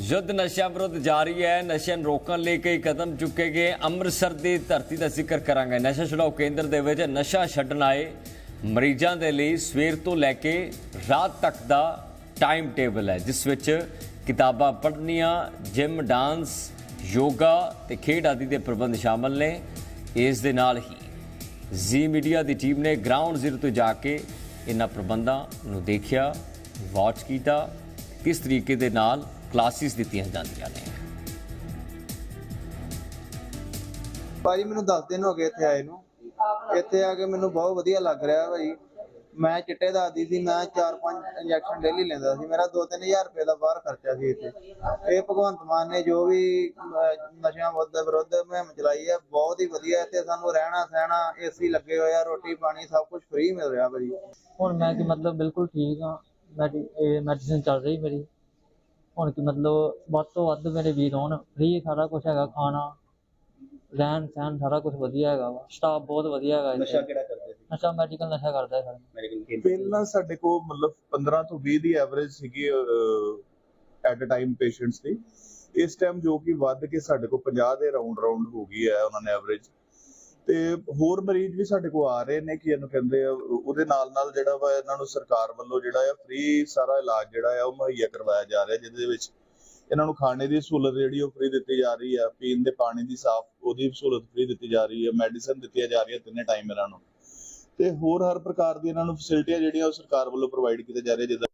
ਯੁੱਧ ਨਸ਼ਿਆਂ ਵਿਰੁੱਧ ਜਾਰੀ ਹੈ। ਨਸ਼ਿਆਂ ਨੂੰ ਰੋਕਣ ਲਈ ਕਈ ਕਦਮ ਚੁੱਕੇ ਗਏ। ਅੰਮ੍ਰਿਤਸਰ ਦੀ ਧਰਤੀ ਦਾ ਜ਼ਿਕਰ ਕਰਾਂਗੇ। ਨਸ਼ਾ ਛੁਡਾਓ ਕੇਂਦਰ ਦੇ ਵਿੱਚ ਨਸ਼ਾ ਛੱਡਣ ਆਏ ਮਰੀਜ਼ਾਂ ਦੇ ਲਈ ਸਵੇਰ ਤੋਂ ਲੈ ਕੇ ਰਾਤ ਤੱਕ ਦਾ ਟਾਈਮ ਟੇਬਲ ਹੈ, ਜਿਸ ਵਿੱਚ ਕਿਤਾਬਾਂ ਪੜ੍ਹਨੀਆਂ, ਜਿਮ, ਡਾਂਸ, ਯੋਗਾ ਤੇ ਖੇਡ ਆਦਿ ਦੇ ਪ੍ਰਬੰਧ ਸ਼ਾਮਲ ਨੇ। ਇਸ ਦੇ ਨਾਲ ਹੀ ਜ਼ੀ ਮੀਡੀਆ ਦੀ ਟੀਮ ਨੇ ਗਰਾਊਂਡ ਜ਼ੀਰੋ ਤੋਂ ਜਾ ਕੇ ਇਹਨਾਂ ਪ੍ਰਬੰਧਾਂ ਨੂੰ ਦੇਖਿਆ, ਵਾਚ ਕੀਤਾ। ਕਿਸ ਤਰੀਕੇ ਦੇ ਨਾਲ ਕਲਾਸਿਸ ਦਿੱਤੀਆਂ ਜਾਂਦੀਆਂ ਨੇ। ਭਾਜੀ ਮੈਨੂੰ 10 ਦਿਨ ਹੋ ਗਏ ਇੱਥੇ ਆਏ ਨੂੰ। ਇੱਥੇ ਆ ਕੇ ਮੈਨੂੰ ਬਹੁਤ ਵਧੀਆ ਲੱਗ ਰਿਹਾ ਭਾਜੀ। ਮੈਂ ਚਿੱਟੇ ਦਾ ਆਦੀ ਸੀ ਮੈਂ 4-5 ਇੰਜੈਕਸ਼ਨ ਡੇਲੀ ਲੈਂਦਾ ਸੀ। ਮੇਰਾ 2-3000 ਰੁਪਏ ਦਾ ਬਾਹਰ ਖਰਚਾ ਸੀ ਇੱਥੇ। ਇਹ ਭਗਵੰਤ ਮਾਨ ਨੇ ਜੋ ਵੀ ਨਸ਼ਿਆਂ ਵਿਰੁੱਧ ਵਿਰੁੱਧ ਮੁਹਿੰਮ ਚਲਾਈ ਹੈ ਬਹੁਤ ਹੀ ਵਧੀਆ ਇੱਥੇ ਸਾਨੂੰ ਰਹਿਣਾ ਸਹਿਣਾ ਏਸੀ ਲੱਗੇ ਹੋਏ ਆ ਰੋਟੀ ਪਾਣੀ ਸਭ ਕੁਝ ਫ੍ਰੀ ਮਿਲ ਰਿਹਾ ਭਾਜੀ। ਹੁਣ ਮੈਂ ਕਿ ਮਤਲਬ ਬਿਲਕੁਲ ਠੀਕ ਹਾਂ। ਇਹ ਮੈਡੀਸਿਨ ਚੱਲ ਰਹੀ ਮੇਰੀ। ਹੁਣ ਕਿ ਮਤਲਬ ਵੱਧ ਤੋਂ ਵੱਧ ਮੇਰੇ ਵੀਰ ਹੋਣ ਫ੍ਰੀ ਸਾਰਾ ਕੁਝ ਹੈਗਾ ਖਾਣਾ ਰਹਿਣ ਸਹਿਣ ਸਾਰਾ ਕੁਝ ਵਧੀਆ ਹੈਗਾ ਵਾ ਸਟਾਫ ਬਹੁਤ ਵਧੀਆ ਹੈਗਾ ਇੱਥੇ। ਨਸ਼ਾ ਕਿਹੜਾ ਕਰਦੇ ਸੀ ਨਸ਼ਾ ਮੈਡੀਕਲ ਨਸ਼ਾ ਕਰਦਾ ਹੈ ਸਰ। ਮੈਡੀਕਲ ਕੇਂਦਰ ਪਹਿਲਾਂ ਸਾਡੇ ਕੋਲ ਮਤਲਬ 15 ਤੋਂ 20 ਦੀ ਐਵਰੇਜ ਸੀਗੀ ਐਟ ਅ ਟਾਈਮ ਪੇਸ਼ੈਂਟਸ ਦੀ। ਇਸ ਟਾਈਮ ਜੋ ਕਿ ਵੱਧ ਕੇ ਸਾਡੇ ਕੋਲ 50 ਦੇ ਰਾਉਂਡ ਰਾਉਂਡ ਹੋ ਗਈ ਹੈ ਉਹਨਾਂ ਨੇ ਐਵਰੇਜ ਤੇ ਹੋਰ ਮਰੀਜ਼ ਵੀ ਸਾਡੇ ਕੋਲ ਆ ਰਹੇ ਨੇ, ਕਿ ਇਹਨੂੰ ਕਹਿੰਦੇ ਆ ਉਹਦੇ ਨਾਲ ਨਾਲ ਜਿਹੜਾ ਵਾ ਇਹਨਾਂ ਨੂੰ ਸਰਕਾਰ ਵੱਲੋਂ ਜਿਹੜਾ ਆ ਫ੍ਰੀ ਸਾਰਾ ਇਲਾਜ ਜਿਹੜਾ ਆ ਉਹ ਮੁਹੱਈਆ ਕਰਵਾਇਆ ਜਾ ਰਿਹਾ, ਜਿਹਦੇ ਵਿੱਚ ਇਹਨਾਂ ਨੂੰ ਖਾਣੇ ਦੀ ਸਹੂਲਤ ਜਿਹੜੀ ਉਹ ਫ੍ਰੀ ਦਿੱਤੀ ਜਾ ਰਹੀ ਆ, ਪੀਣ ਦੇ ਪਾਣੀ ਦੀ ਸਾਫ਼, ਉਹਦੀ ਸਹੂਲਤ ਫ੍ਰੀ ਦਿੱਤੀ ਜਾ ਰਹੀ ਹੈ ਮੈਡੀਸਨ ਦਿੱਤੀਆਂ ਜਾ ਰਹੀਆਂ ਤਿੰਨੇ ਟਾਈਮ ਇਹਨਾਂ ਨੂੰ। ਤੇ ਹੋਰ ਹਰ ਪ੍ਰਕਾਰ ਦੀ ਇਹਨਾਂ ਨੂੰ ਫੈਸਿਲਿਟੀਆਂ ਜਿਹੜੀਆਂ ਉਹ ਸਰਕਾਰ ਵੱਲੋਂ ਪ੍ਰੋਵਾਈਡ ਕੀਤੀਆਂ ਜਾ ਰਹੀਆਂ, ਜਿੱਦਾਂ